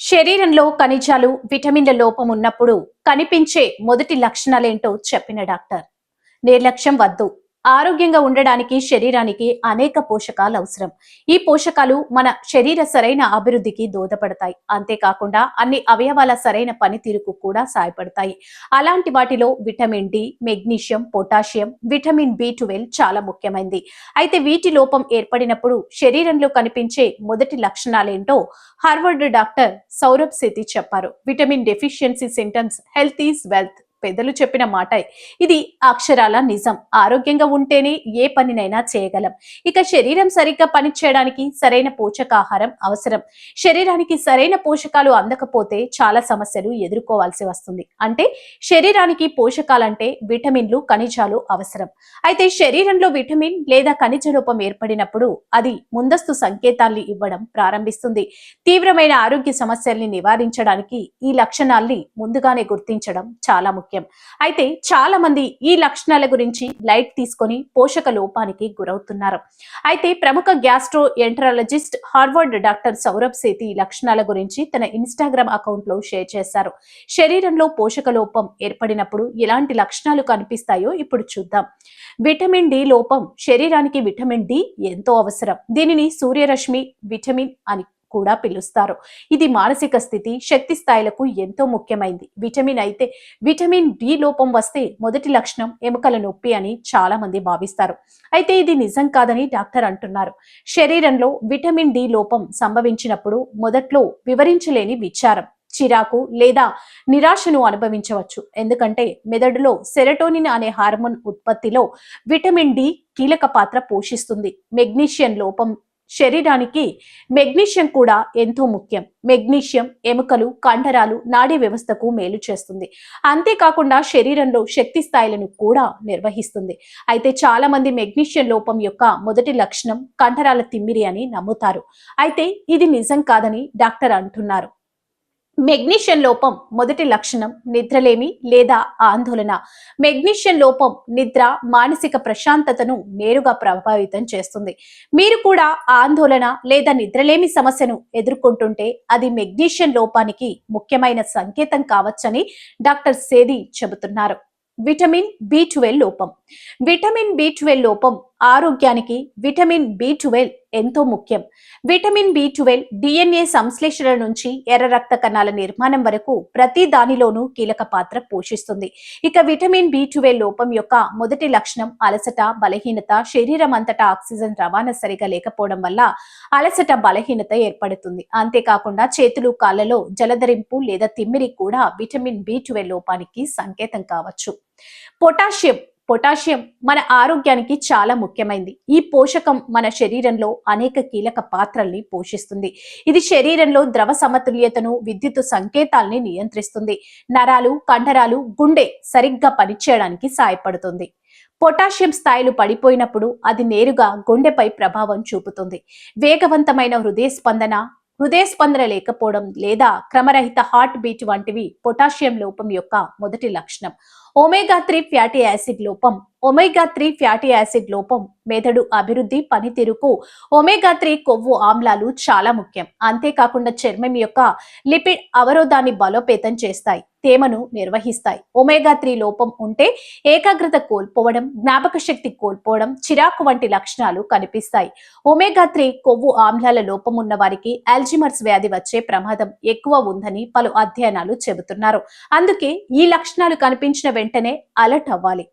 శరీరంలో ఖనిజాలు విటమిన్ల లోపం ఉన్నప్పుడు కనిపించే మొదటి లక్షణాలేంటో చెప్పిన డాక్టర్. నిర్లక్ష్యం వద్దు. ఆరోగ్యంగా ఉండడానికి శరీరానికి అనేక పోషకాలు అవసరం. ఈ పోషకాలు మన శరీర సరైన అభివృద్ధికి దోహదపడతాయి. అంతేకాకుండా అన్ని అవయవాల సరైన పనితీరుకు కూడా సహాయపడతాయి. అలాంటి వాటిలో vitamin D magnesium potassium vitamin B twelve చాలా ముఖ్యమైనది. అయితే వీటి లోపం ఏర్పడినప్పుడు శరీరంలో కనిపించే మొదటి లక్షణాలేంటో హార్వర్డ్ డాక్టర్ సౌరభ్ సేతి చెప్పారు. Vitamin deficiency symptoms health is wealth. పెద్దలు చెప్పిన మాట. ఇది అక్షరాల నిజం. ఆరోగ్యంగా ఉంటేనే ఏ పనినైనా చేయగలం. ఇక శరీరం సరిగ్గా పనిచేయడానికి సరైన పోషకాహారం అవసరం. శరీరానికి సరైన పోషకాలు అందకపోతే చాలా సమస్యలు ఎదుర్కోవాల్సి వస్తుంది. అంటే శరీరానికి పోషకాలంటే విటమిన్లు ఖనిజాలు అవసరం. అయితే శరీరంలో విటమిన్ లేదా ఖనిజ లోపం ఏర్పడినప్పుడు అది ముందస్తు సంకేతాల్ని ఇవ్వడం ప్రారంభిస్తుంది. తీవ్రమైన ఆరోగ్య సమస్యల్ని నివారించడానికి ఈ లక్షణాల్ని ముందుగానే గుర్తించడం చాలా ముఖ్యం. అయితే చాలా మంది ఈ లక్షణాల గురించి లైట్ తీసుకొని పోషక లోపానికి గురవుతున్నారు. అయితే ప్రముఖ gastroenterologist Harvard doctor Saurabh Sethi ఈ లక్షణాల గురించి తన ఇన్స్టాగ్రామ్ అకౌంట్లో షేర్ చేశారు. శరీరంలో పోషక లోపం ఏర్పడినప్పుడు ఎలాంటి లక్షణాలు కనిపిస్తాయో ఇప్పుడు చూద్దాం. విటమిన్ డి లోపం శరీరానికి విటమిన్ డి ఎంతో అవసరం. దీనిని సూర్యరశ్మి విటమిన్ అని కూడా పిలుస్తారు. ఇది మానసిక స్థితి శక్తి స్థాయిలకు ఎంతో ముఖ్యమైంది. విటమిన్ అయితే విటమిన్ డి లోపం వస్తే మొదటి లక్షణం ఎముకల నొప్పి అని చాలా మంది భావిస్తారు. అయితే ఇది నిజం కాదని డాక్టర్ అంటున్నారు. శరీరంలో విటమిన్ డి లోపం సంభవించినప్పుడు మొదట్లో వివరించలేని విచారం చిరాకు లేదా నిరాశను అనుభవించవచ్చు. ఎందుకంటే మెదడులో సెరటోనిన్ అనే హార్మోన్ ఉత్పత్తిలో విటమిన్ డి కీలక పాత్ర పోషిస్తుంది. మెగ్నీషియం లోపం శరీరానికి మెగ్నీషియం కూడా ఎంతో ముఖ్యం. మెగ్నీషియం ఎముకలు కండరాలు నాడీ వ్యవస్థకు మేలు చేస్తుంది. అంతేకాకుండా శరీరంలో శక్తి స్థాయిలను కూడా నిర్వహిస్తుంది. అయితే చాలా మంది మెగ్నీషియం లోపం యొక్క మొదటి లక్షణం కండరాల తిమ్మిరి అని నమ్ముతారు. అయితే ఇది నిజం కాదని డాక్టర్ అంటున్నారు. మెగ్నీషియం లోపం మొదటి లక్షణం నిద్రలేమి లేదా ఆందోళన. మెగ్నీషియం లోపం నిద్ర మానసిక ప్రశాంతతను నేరుగా ప్రభావితం చేస్తుంది. మీరు కూడా ఆందోళన లేదా నిద్రలేమి సమస్యను ఎదుర్కొంటుంటే అది మెగ్నీషియం లోపానికి ముఖ్యమైన సంకేతం కావచ్చని డాక్టర్ సేది చెబుతున్నారు. విటమిన్ బి ట్వెల్వ్ లోపం. విటమిన్ బి ట్వెల్వ్ లోపం ఆరోగ్యానికి విటమిన్ బి ట్వెల్వ్ ఎంతో ముఖ్యం. విటమిన్ బి ట్వెల్వ్ డిఎన్ఏ సంశ్లేషణ నుంచి ఎర్ర రక్త కణాల నిర్మాణం వరకు ప్రతి దానిలోనూ కీలక పాత్ర పోషిస్తుంది. ఇక విటమిన్ బి ట్వెల్వ్ లోపం యొక్క మొదటి లక్షణం అలసట బలహీనత శరీరం అంతటా ఆక్సిజన్ రవాణా సరిగా లేకపోవడం వల్ల అలసట బలహీనత ఏర్పడుతుంది. అంతేకాకుండా చేతులు కాళ్ళలో జలధరింపు లేదా తిమ్మిరి కూడా విటమిన్ బి ట్వెల్వ్ లోపానికి సంకేతం కావచ్చు. పొటాషియం పొటాషియం మన ఆరోగ్యానికి చాలా ముఖ్యమైనది ఈ పోషకం మన శరీరంలో అనేక కీలక పాత్రల్ని పోషిస్తుంది. ఇది శరీరంలో ద్రవ సమతుల్యతను విద్యుత్ సంకేతాల్ని నియంత్రిస్తుంది. నరాలు కండరాలు గుండె సరిగ్గా పనిచేయడానికి సాయపడుతుంది. పొటాషియం స్థాయిలు పడిపోయినప్పుడు అది నేరుగా గుండెపై ప్రభావం చూపుతుంది. వేగవంతమైన హృదయ స్పందన హృదయ స్పందన లేకపోవడం లేదా క్రమరహిత హార్ట్ బీట్ వంటివి పొటాషియం లోపం యొక్క మొదటి లక్షణం. ఒమేగా త్రీ ఫ్యాటీ యాసిడ్ లోపం. ఒమేగా త్రీ ఫ్యాటీ యాసిడ్ లోపం మెదడు అభివృద్ధి పనితీరుకు ఒమేగా త్రీ కొవ్వు ఆమ్లాలు చాలా ముఖ్యం. అంతేకాకుండా చర్మం యొక్క లిపిడ్ అవరోధాన్ని బలోపేతం చేస్తాయి తేమను నిర్వహిస్తాయి. ఒమేగా త్రీ లోపం ఉంటే ఏకాగ్రత కోల్పోవడం జ్ఞాపక శక్తి కోల్పోవడం చిరాకు వంటి లక్షణాలు కనిపిస్తాయి. ఒమేగా త్రీ కొవ్వు ఆమ్లాల లోపం ఉన్న వారికి అల్జిమర్స్ వ్యాధి వచ్చే ప్రమాదం ఎక్కువ ఉందని పలు అధ్యయనాలు చెబుతున్నారు. అందుకే ఈ లక్షణాలు కనిపించిన వెంటనే అలర్ట్ అవ్వాలి.